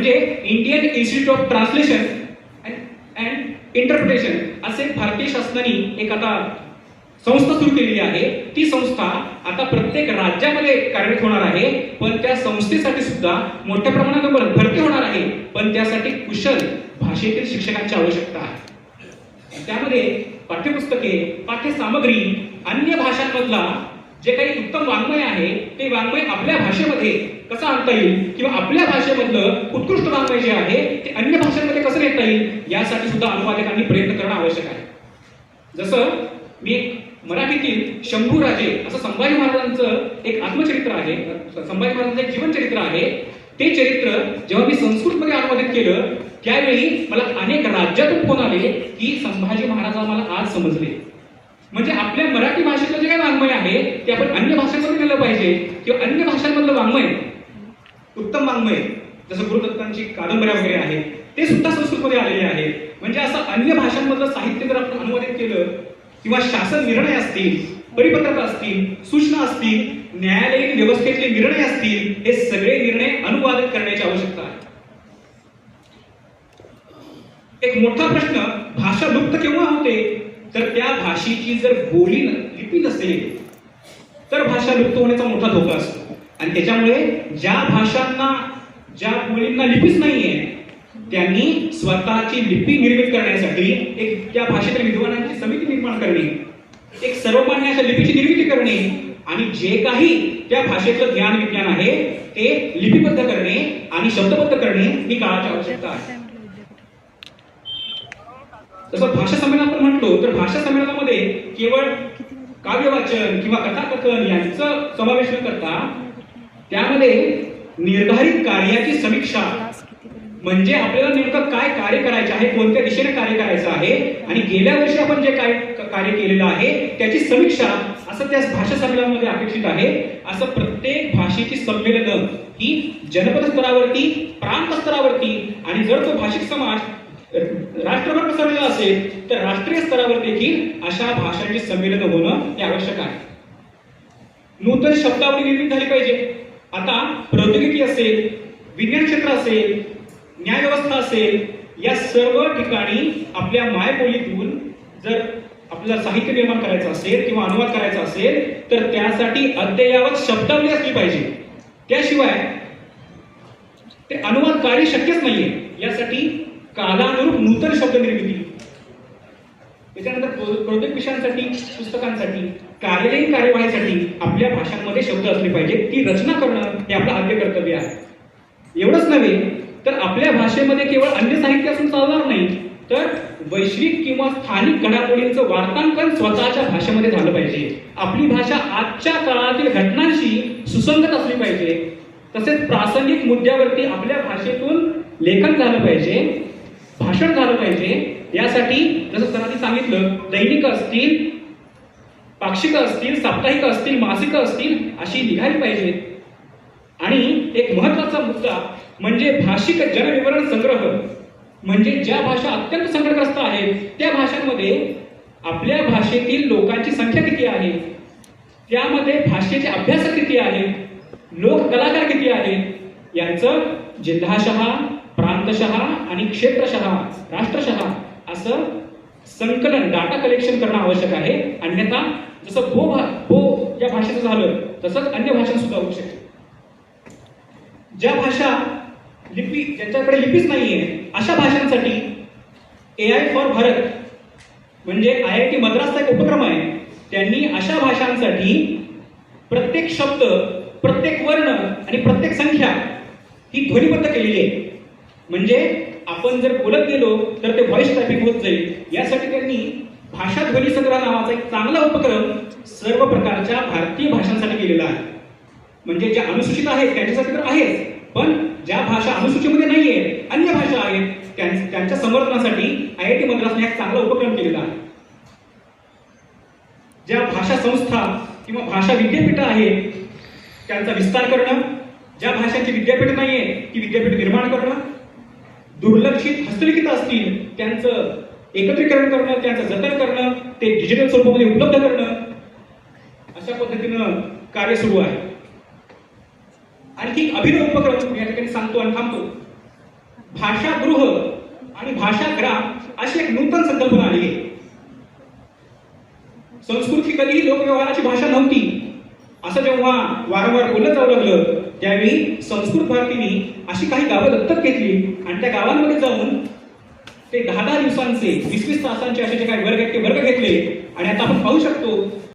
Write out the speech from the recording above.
म्हणजे Indian Institute of Translation and Interpretation असे भारतीय शासनाने एक आता संस्था सुरू केलेली आहे. ती संस्था आता प्रत्येक राज्यामध्ये कार्यरत होणार आहे. पण त्या संस्थेसाठी सुद्धा मोठ्या प्रमाणात भरती होणार आहे. पण त्यासाठी कुशल भाषेतील शिक्षकांची आवश्यकता आहे. त्यामध्ये पाठ्यपुस्तके पाठ्यसामग्री अन्य भाषांमधला जे काही उत्तम वाङ्मय आहे ते वाङ्मय आपल्या भाषेमध्ये कसं आणता येईल? किंवा आपल्या भाषेमधलं उत्कृष्ट वाङ्मय जे आहे ते अन्य भाषांमध्ये कसं नेता येईल? यासाठी सुद्धा अनुवादकांनी प्रयत्न करणं आवश्यक आहे. जसं मी मराठीतील शंभूराजे असं संभाजी महाराजांचं एक आत्मचरित्र आहे संभाजी महाराजांचं एक जीवनचरित्र आहे. ते चरित्र जेव्हा मी संस्कृतमध्ये अनुवादित केलं त्यावेळी मला अनेक राज्यातून फोन आले की संभाजी महाराज आम्हाला आज समजले. म्हणजे आपल्या मराठी भाषेतलं जे काही वाङ्मय आहे ते आपण अन्य भाषांमध्ये नेलं पाहिजे. किंवा अन्य भाषांमधलं वाङ्मय उत्तम वाङ्मय जसं गुरुदत्तांची कादंबऱ्या वगैरे आहेत ते सुद्धा संस्कृतमध्ये आलेले आहेत म्हणजे असं अन्य भाषांमधलं साहित्य जर आपण अनुवादित केलं किंवा शासन निर्णय असतील परिपत्रक असतील सूचना असतील न्यायालयीन व्यवस्थेतले निर्णय असतील हे सगळे निर्णय अनुवादित करण्याची आवश्यकता आहे. एक मोठा प्रश्न भाषा लुप्त केव्हा होते? तर त्या भाषेची जर बोली न- लिपी नसेल तर भाषा लुप्त होण्याचा मोठा धोका असतो. आणि त्याच्यामुळे ज्या भाषांना ज्या मुलींना लिपीच नाहीये त्यांनी स्वतःची लिपी निर्मित करण्यासाठी एक त्या भाषेतील विद्वानांची समिती निर्माण करणे एक सर्वमान्य अशा लिपीची निर्मिती करणे आणि जे काही त्या भाषेचं ज्ञान विज्ञान आहे ते लिपिबद्ध करणे आणि शब्दबद्ध करणे ही काळाची आवश्यकता आहे. तसं भाषा संमेलन आपण म्हटलो तर भाषा संमेलनामध्ये केवळ काव्यवाचन किंवा कथाकथन यांचं समावेश न करता त्यामध्ये निर्धारित कार्याची समीक्षा. म्हणजे आपल्याला नेमकं काय कार्य करायचे आहे कोणत्या दिशेने कार्य करायचं आहे आणि गेल्या वर्षी आपण जे काय कार्य केलेलं आहे त्याची समीक्षा असं त्या भाषा संमेलनामध्ये अपेक्षित आहे. असं प्रत्येक भाषेची संमेलन ही जनपद स्तरावरती प्रांत स्तरावरती आणि जर तो भाषिक समाज राष्ट्रभर पसरलेला असेल तर राष्ट्रीय स्तरावर देखील अशा भाषांची संमेलन होणं हे आवश्यक आहे. नूतन शब्दावली निर्मित झाली पाहिजे. आता प्रौद्योगिकी असेल विज्ञान क्षेत्र असेल न्याय व्यवस्था असेल या सर्व ठिकाणी आपल्या मायबोलीतून जर आपल्याला साहित्य निर्माण करायचं असेल किंवा अनुवाद करायचा असेल तर त्यासाठी अद्ययावत शब्दावली असली पाहिजे. त्याशिवाय ते अनुवाद कार्य शक्यच नाहीये. यासाठी कालानुरूप नूतन शब्द निर्मिती त्याच्यानंतर प्रत्येक प्रौद्योगिक विषयांसाठी पुस्तकांसाठी कार्यालयीन कार्यवाहीसाठी आपल्या भाषांमध्ये शब्द असले पाहिजे ती रचना करणं हे आपलं आद्य कर्तव्य आहे. एवढंच नव्हे तर आपल्या भाषेमध्ये केवळ अन्य साहित्य असून चालणार नाही तर वैश्विक किंवा स्थानिक घडामोडींचं वार्तांकन स्वतःच्या भाषेमध्ये झालं पाहिजे. आपली भाषा आजच्या काळातील घटनांशी सुसंगत असली पाहिजे. तसेच प्रासंगिक मुद्द्यावरती आपल्या भाषेतून लेखन झालं पाहिजे भाषण झालं पाहिजे. यासाठी जसं सरांनी सांगितलं दैनिक असतील पाक्षिक असतील साप्ताहिक असतील मासिक असतील अशी निघाली पाहिजेत आणि एक महत्त्वाचा मुद्दा म्हणजे भाषिक जनविवरण संग्रह. म्हणजे ज्या भाषा अत्यंत संकटग्रस्त आहेत त्या भाषांमध्ये आपल्या भाषेतील लोकांची संख्या किती आहे? त्यामध्ये भाषेचे अभ्यासक किती आहेत? लोक कलाकार किती आहेत? यांचं जिल्हाशहा प्रांतशहा आणि क्षेत्रशहा राष्ट्रशहा असं संकलन डाटा कलेक्शन करणं आवश्यक आहे. अन्यथा जसं भो भा भो या भाषेचं झालं तसंच अन्य भाषा सुद्धा होऊ शकते. ज्या भाषा लिपी ज्यांच्याकडे लिपीच नाहीये अशा भाषांसाठी ए आय फॉर भारत म्हणजे आय आय टी मद्रासचा एक उपक्रम आहे. त्यांनी अशा भाषांसाठी प्रत्येक शब्द प्रत्येक वर्ण आणि प्रत्येक संख्या ही ध्वनिबद्ध केलेली आहे. म्हणजे आपण जर बोलत गेलो तर ते व्हॉइस टायपिंग होत जाईल. यासाठी त्यांनी भाषा ध्वनी संग्रह नावाचा एक चांगला उपक्रम सर्व प्रकारच्या भारतीय भाषांसाठी केलेला आहे. म्हणजे ज्या अनुसूचित आहेत त्यांच्यासाठी तर आहेच पण ज्या भाषा अनुसूचीमध्ये नाहीये अन्य भाषा आहेत त्यां- त्यांच्या समर्थनासाठी आय आय टी मद्रासने एक चांगला उपक्रम केलेला आहे. ज्या भाषा संस्था किंवा भाषा विद्यापीठ आहेत त्यांचा विस्तार करणं ज्या भाषांची विद्यापीठ नाहीये ती विद्यापीठ निर्माण करणं दुर्लक्षित हस्तलिखित असतील त्यांचं एकत्रीकरण करणं त्यांचं जतन करणं ते डिजिटल स्वरूपामध्ये उपलब्ध करणं अशा पद्धतीनं कार्य सुरू आहे. आणखी एक अभिनव उपक्रम या ठिकाणी सांगतो आणि थांबतो. भाषागृह आणि भाषाग्राम अशी एक नूतन संकल्पना आली आहे. संस्कृत ही कधीही लोकव्यवहाराची भाषा नव्हती. असं जेव्हा वारंवार बोललं जाऊ लागलं त्यावेळी संस्कृत भारतीने अशी काही गावं दत्तक घेतली आणि त्या गावांमध्ये जाऊन ते दहा दहा दिवसांचे वीस वीस तासांचे असे जे काही वर्ग आहेत ते वर्ग घेतले. आणि आता आपण पाहू शकतो